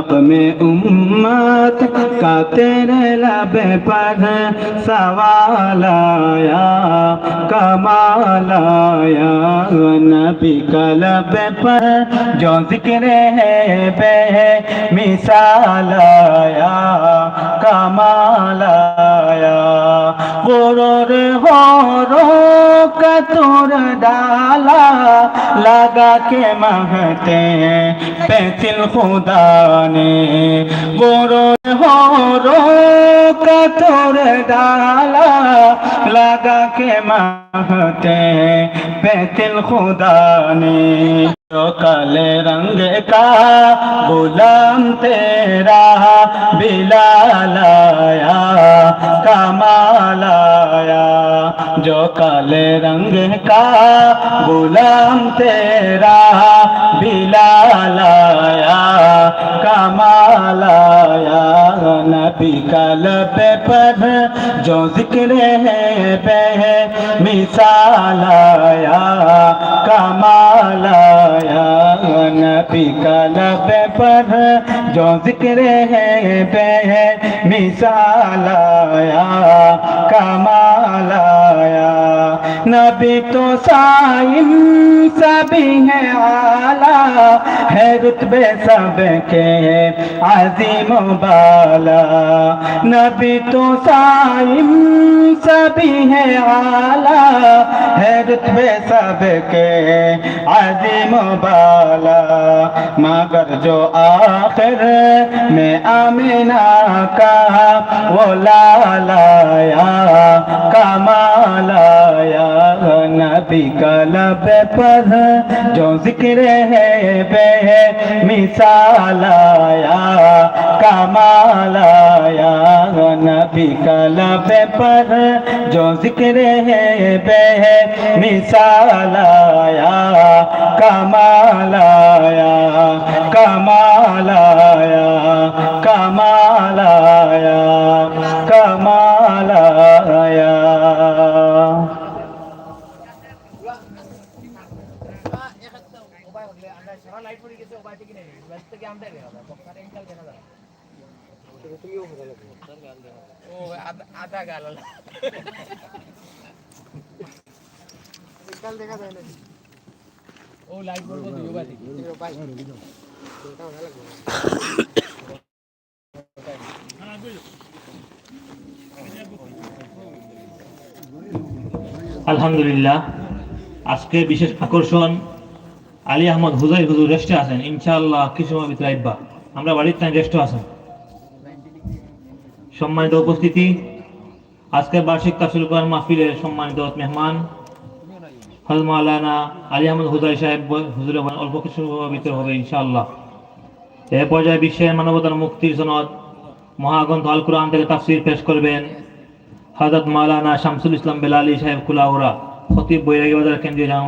حق میں امت کا تیرے لب پر سوال آیا، کمال آیا۔ نبی کا لب پر جو ذکر ہے بے مثال آیا، کمال آیا۔ غرور ہو रो कतुर डाला लगा के महते हैं पैसिल खुदा ने गुरूर हो रो कतुर डाला लगा के महते हैं पैसिल खुदा ने जो काले रंग का गुलाम तेरा बिलाल आया जो काले रंग का गुलाम तेरा बिलाल आया कमाल आया नबी का लब पर जो जिक्र है बे मिसाल आया कमाल आया नबी का लब पर जो जिक्र है बे मिसाल आया कमाल आया نبی تو سائن سبھی ہیں اعلیٰ، ہے رتبے سب کے عظیم و بالا۔ نبی تو سائم سبھی ہیں اعلیٰ، ہے رتبے سب کے عظیم و بالا۔ مگر جو آخر میں آمینہ کا، وہ لالایا کمالا نبی کا لب پر جو ذکر ہے بے مثال آیا، کمال آیا۔ نبی کا لب پر جو ذکر ہے بے مثال آیا، کمال آیا کمال آیا۔ আধা গেল ও লাইট বলব দুই বাতি আলহামদুলিল্লাহ আজকে বিশেষ আকর্ষণ আলী আহমদ হুজাই হুজুর রেস্টে আছেন। ইনশাআল্লাহ কিছু সময় ভিতরে আইবা আমরা বাড়ির তাই রেস্টে আছেন। সম্মানিত উপস্থিতি, আজকের বার্ষিক তাফসিল কোরআন মাহফিলের সম্মানিত মেহমান হজরত মাওলানা আলী আহমদ হুজাই সাহেব হুজুরের অল্প কিছু ভিতরে হবে ইনশাআল্লাহ। এ পর্যায়ে বিশ্বের মানবতার মুক্তির সনদ, মহাগ্রন্থ আল কোরআন থেকে তাফসির পেশ করবেন হজরত মাওলানা শামসুল ইসলাম বেলালী সাহেব কুলাউরা খতিব বৈরাগী বাজার কেন্দ্রীয় জামা